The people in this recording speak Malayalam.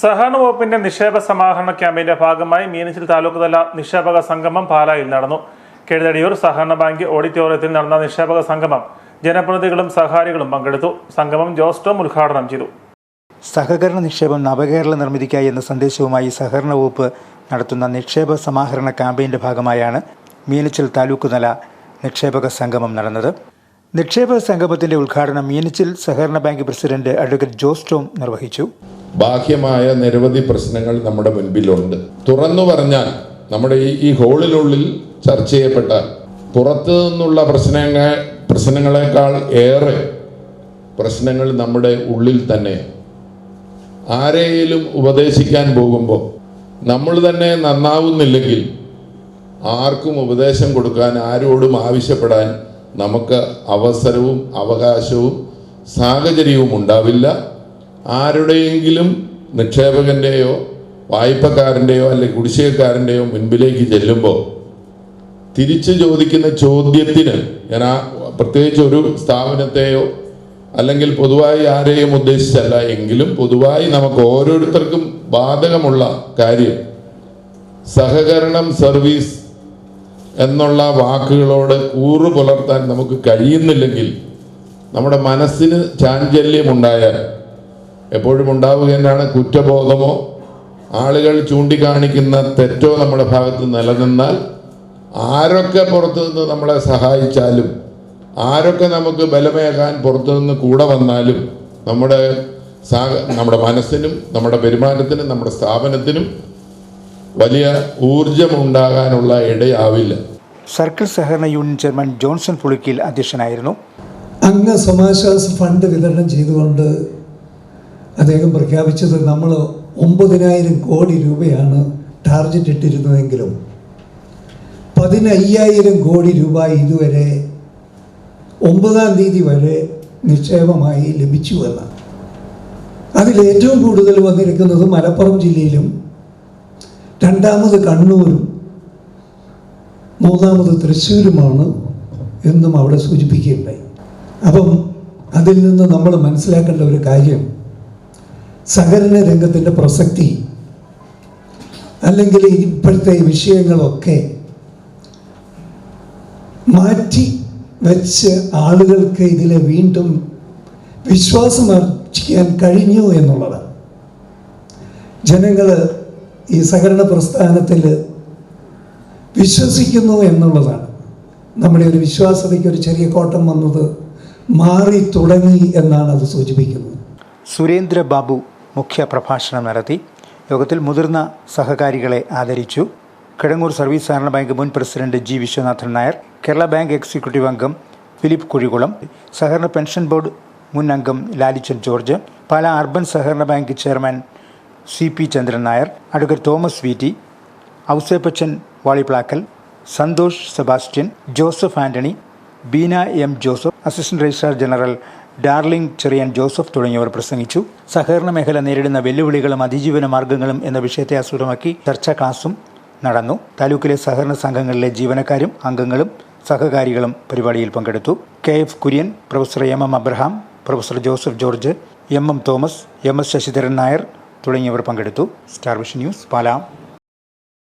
സഹകരണ വകുപ്പിന്റെ നിക്ഷേപ സമാഹരണ ക്യാമ്പിന്റെ ഭാഗമായി മീനച്ചിൽ താലൂക്ക്തല നിക്ഷേപക സംഗമം പാലായിൽ നടന്നു. കെഴുതടിയൂർ സഹകരണ ബാങ്ക് ഓഡിറ്റോറിയത്തിൽ നടന്ന നിക്ഷേപക സംഗമം ജനപ്രതിനിധികളും സഹകാരികളും പങ്കെടുത്തു. സംഗമം ജോസ് ടോം ഉദ്ഘാടനം ചെയ്തു. സഹകരണ നിക്ഷേപം നവകേരള നിർമ്മിതിക്കായി എന്ന സന്ദേശവുമായി സഹകരണ വകുപ്പ് നടത്തുന്ന നിക്ഷേപ സമാഹരണ ക്യാമ്പയിന്റെ ഭാഗമായാണ് മീനച്ചിൽ താലൂക്ക് തല നിക്ഷേപക സംഗമം നടന്നത്. നിക്ഷേപക സംഗമത്തിന്റെ ഉദ്ഘാടനം മീനച്ചിൽ സഹകരണ bank president advocate Jose Tom നിർവഹിച്ചു. ബാഹ്യമായ നിരവധി പ്രശ്നങ്ങൾ നമ്മുടെ മുൻപിലുണ്ട്. തുറന്നു പറഞ്ഞാൽ നമ്മുടെ ഈ ഈ ഹോളിനുള്ളിൽ ചർച്ച ചെയ്യപ്പെട്ട പുറത്തു നിന്നുള്ള പ്രശ്നങ്ങൾ പ്രശ്നങ്ങളെക്കാൾ ഏറെ പ്രശ്നങ്ങൾ നമ്മുടെ ഉള്ളിൽ തന്നെ. ആരെയും ഉപദേശിക്കാൻ പോകുമ്പോൾ നമ്മൾ തന്നെ നന്നാവുന്നില്ലെങ്കിൽ ആർക്കും ഉപദേശം കൊടുക്കാൻ ആരോടും ആവശ്യപ്പെടാൻ നമുക്ക് അവസരവും അവകാശവും സാഹചര്യവും ഉണ്ടാവില്ല. ആരുടെയെങ്കിലും നിക്ഷേപകന്റെയോ വായ്പക്കാരന്റെയോ അല്ലെങ്കിൽ കുടിശ്ശികക്കാരന്റെയോ മുൻപിലേക്ക് ചെല്ലുമ്പോൾ തിരിച്ചു ചോദിക്കുന്ന ചോദ്യത്തിന് ഞാൻ ആ പ്രത്യേകിച്ച് ഒരു സ്ഥാപനത്തെയോ അല്ലെങ്കിൽ പൊതുവായി ആരെയും ഉദ്ദേശിച്ചല്ല എങ്കിലും പൊതുവായി നമുക്ക് ഓരോരുത്തർക്കും ബാധകമുള്ള കാര്യം സഹകരണം സർവീസ് എന്നുള്ള വാക്കുകളോട് കൂറു പുലർത്താൻ നമുക്ക് കഴിയുന്നില്ലെങ്കിൽ നമ്മുടെ മനസ്സിന് ചാഞ്ചല്യമുണ്ടായാൽ എപ്പോഴും ഉണ്ടാവുക തന്നെയാണ് കുറ്റബോധമോ? ആളുകൾ ചൂണ്ടിക്കാണിക്കുന്ന തെറ്റോ നമ്മുടെ ഭാഗത്ത് നിലനിന്നാൽ ആരൊക്കെ പുറത്തുനിന്ന് നമ്മളെ സഹായിച്ചാലും ആരൊക്കെ നമുക്ക് ബലമേകാൻ പുറത്തുനിന്ന് കൂടെ വന്നാലും നമ്മുടെ സാ നമ്മുടെ മനസ്സിനും നമ്മുടെ പെരുമാറ്റത്തിനും നമ്മുടെ സ്ഥാപനത്തിനും വലിയ ഊർജമുണ്ടാകാനുള്ള ഇടയാവില്ല. സർക്കിൾ സഹകരണ യൂണിയൻ ചെയർമാൻ ജോൺസൺ പുളിക്കിൽ അധ്യക്ഷനായിരുന്നു. അങ്ങ് സമാശ്വാസ ഫണ്ട് വിതരണം ചെയ്തുകൊണ്ട് അദ്ദേഹം പ്രഖ്യാപിച്ചത് നമ്മൾ ഒമ്പതിനായിരം കോടി രൂപയാണ് ടാർജറ്റ് ഇട്ടിരുന്നതെങ്കിലും പതിനയ്യായിരം കോടി രൂപ ഇതുവരെ ഒമ്പതാം തീയതി വരെ നിക്ഷേപമായി ലഭിച്ചു എന്ന്. അതിൽ ഏറ്റവും കൂടുതൽ വന്നിരിക്കുന്നത് മലപ്പുറം ജില്ലയിലും രണ്ടാമത് കണ്ണൂരും മൂന്നാമത് തൃശ്ശൂരുമാണ് എന്നും അവിടെ സൂചിപ്പിക്കുകയുണ്ടായി. അപ്പം അതിൽ നിന്ന് നമ്മൾ മനസ്സിലാക്കേണ്ട ഒരു കാര്യം സഹകരണ രംഗത്തിന്റെ പ്രസക്തി അല്ലെങ്കിൽ ഇപ്പോഴത്തെ വിഷയങ്ങളൊക്കെ മാറ്റി വെച്ച് ആളുകൾക്ക് ഇതിലെ വീണ്ടും വിശ്വാസം അർജിക്കാൻ കഴിഞ്ഞു എന്നുള്ളതാണ്. ജനങ്ങൾ ഈ സഹകരണ പ്രസ്ഥാനത്തിൽ വിശ്വസിക്കുന്നു എന്നുള്ളതാണ്. നമ്മുടെ ഒരു വിശ്വാസതയ്ക്ക് ഒരു ചെറിയ കോട്ടം വന്നത് മാറി തുടങ്ങി എന്നാണ് അത് സൂചിപ്പിക്കുന്നത്. സുരേന്ദ്ര ബാബു മുഖ്യ പ്രഭാഷണം നടത്തി. യോഗത്തിൽ മുതിർന്ന സഹകാരികളെ ആദരിച്ചു. കിഴങ്ങൂർ സർവീസ് സഹകരണ ബാങ്ക് മുൻ president G Viswanathan Nair Kerala bank executive അംഗം ഫിലിപ്പ് കുഴികുളം സഹകരണ പെൻഷൻ ബോർഡ് മുൻ അംഗം ലാലിച്ചൻ ജോർജ് പാല അർബൻ സഹകരണ bank chairman C P Chandran Nair advocate Thomas V T Ouseppachan Valiplakkal Santhosh Sebastian Joseph Antony Beena M Joseph assistant registrar general Darling Cherian Joseph തുടങ്ങിയവർ പ്രസംഗിച്ചു. സഹകരണ മേഖല നേരിടുന്ന വെല്ലുവിളികളും അതിജീവന മാർഗങ്ങളും എന്ന വിഷയത്തെ ആസ്പദമാക്കി ചർച്ചാ ക്ലാസും നടന്നു. താലൂക്കിലെ സഹകരണ സംഘങ്ങളിലെ ജീവനക്കാരും അംഗങ്ങളും സഹകാരികളും പരിപാടിയിൽ പങ്കെടുത്തു. K F Kurian professor M M Abraham professor Joseph George M M Thomas M S Sasidharan Nair തുടങ്ങിയവർ പങ്കെടുത്തു. Star vision news പാലാം.